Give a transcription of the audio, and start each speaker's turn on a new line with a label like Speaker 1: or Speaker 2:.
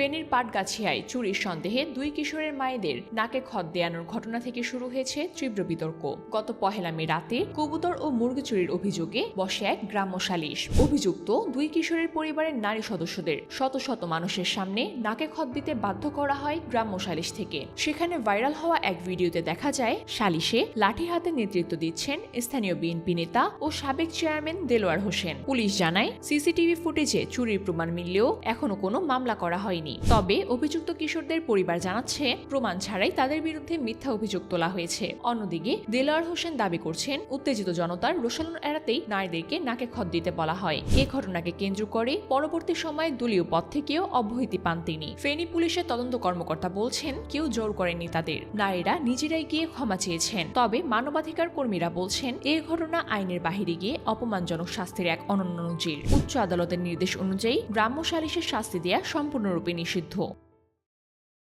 Speaker 1: ফেনীর পাটগাছিয়ায় চুরির সন্দেহে দুই কিশোরের মায়েদের নাকে খত দেয়ানোর ঘটনা থেকে শুরু হয়েছে তীব্র বিতর্ক। গত পহেলা মে রাতে কবুতর ও মুরগি চুরির অভিযোগে বসে এক গ্রাম্য সালিশ। অভিযুক্ত দুই কিশোরের পরিবারের নারী সদস্যদের শত শত মানুষের সামনে নাকে খত দিতে বাধ্য করা হয় গ্রাম্য সালিশ থেকে। সেখানে ভাইরাল হওয়া এক ভিডিওতে দেখা যায়, সালিশে লাঠি হাতে নেতৃত্ব দিচ্ছেন স্থানীয় বিএনপি নেতা ও সাবেক চেয়ারম্যান দেলোয়ার হোসেন। পুলিশ জানায়, সিসিটিভি ফুটেজে চুরির প্রমাণ মিললেও এখনও কোনো মামলা করা হয়নি। তবে অভিযুক্ত কিশোরদের পরিবার জানাচ্ছে, প্রমাণ ছাড়াই তাদের বিরুদ্ধে মিথ্যা অভিযোগ তোলা হয়েছে। অন্যদিকে দেলোয়ার হোসেন দাবি করছেন, উত্তেজিত জনতার রোষালন এড়াতেই নারীদেরকে নাকে খত দিতে বলা হয়। এ ঘটনাকে কেন্দ্র করে পরবর্তী সময়ে দলীয় পদ থেকেও অব্যাহতি পান তিনি। ফেনী পুলিশের তদন্ত কর্মকর্তা বলছেন, কেউ জোর করেনি তাদের। নারীরা নিজেরাই গিয়ে ক্ষমা চেয়েছেন। তবে মানবাধিকার কর্মীরা বলছেন, এ ঘটনা আইনের বাহিরে গিয়ে অপমানজনক শাস্তির এক অনন্য নজির। উচ্চ আদালতের নির্দেশ অনুযায়ী গ্রাম্য সালিশের শাস্তি দেয়া সম্পূর্ণরূপে নিষিদ্ধ।